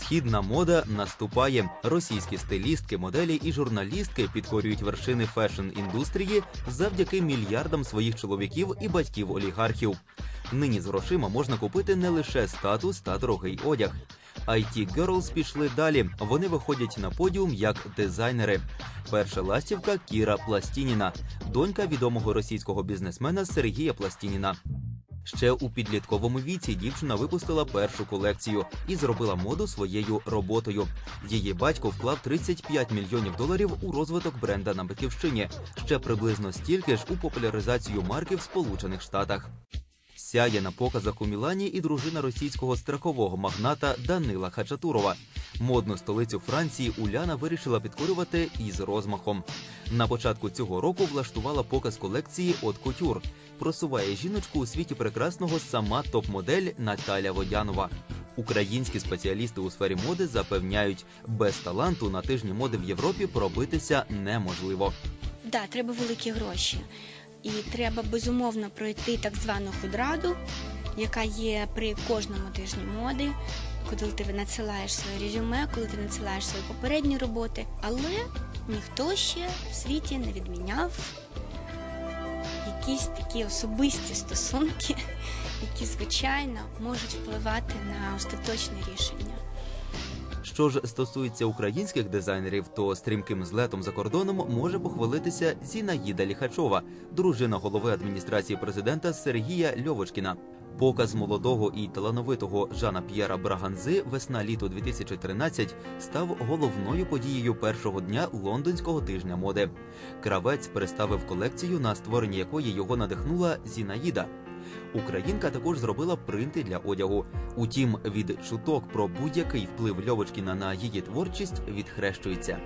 Східна мода наступає. Російські стилістки, моделі і журналістки підкорюють вершини фешн-індустрії завдяки мільярдам своїх чоловіків і батьків олігархів. Нині з грошима можна купити не лише статус та дорогий одяг. IT Girls пішли далі. Вони виходять на подіум як дизайнери. Перша ластівка Кіра Пластініна, донька відомого російського бізнесмена Сергія Пластініна. Ще у підлітковому віці дівчина випустила першу колекцію і зробила моду своєю роботою. Її батько вклав 35 мільйонів доларів у розвиток бренда на батьківщині, ще приблизно стільки ж у популяризацію марки в Сполучених Штатах. Сяє на показах у Мілані і дружина російського страхового магната Данила Хачатурова. Модну столицю Франції Уляна вирішила підкорювати із розмахом. На початку цього року влаштувала показ колекції от кутюр. Просуває жіночку у світі прекрасного сама топ-модель Наталя Водянова. Українські спеціалісти у сфері моди запевняють, без таланту на тижні моди в Європі пробитися неможливо. Да, треба великі гроші. І треба безумовно пройти так звану худраду, яка є при кожному тижні моди, коли ти надсилаєш своє резюме, коли ти надсилаєш свої попередні роботи. Але ніхто ще в світі не відміняв якісь такі особисті стосунки, які, звичайно, можуть впливати на остаточне рішення. Що ж стосується українських дизайнерів, то стрімким злетом за кордоном може похвалитися Зінаїда Ліхачова, дружина голови адміністрації президента Сергія Льовочкіна. Показ молодого і талановитого Жана П'єра Браганзи весна-літо 2013 став головною подією першого дня лондонського тижня моди. Кравець представив колекцію, на створення якої його надихнула Зінаїда. Українка також зробила принти для одягу. Утім, від чуток про будь-який вплив Льовочкіна на її творчість відхрещується.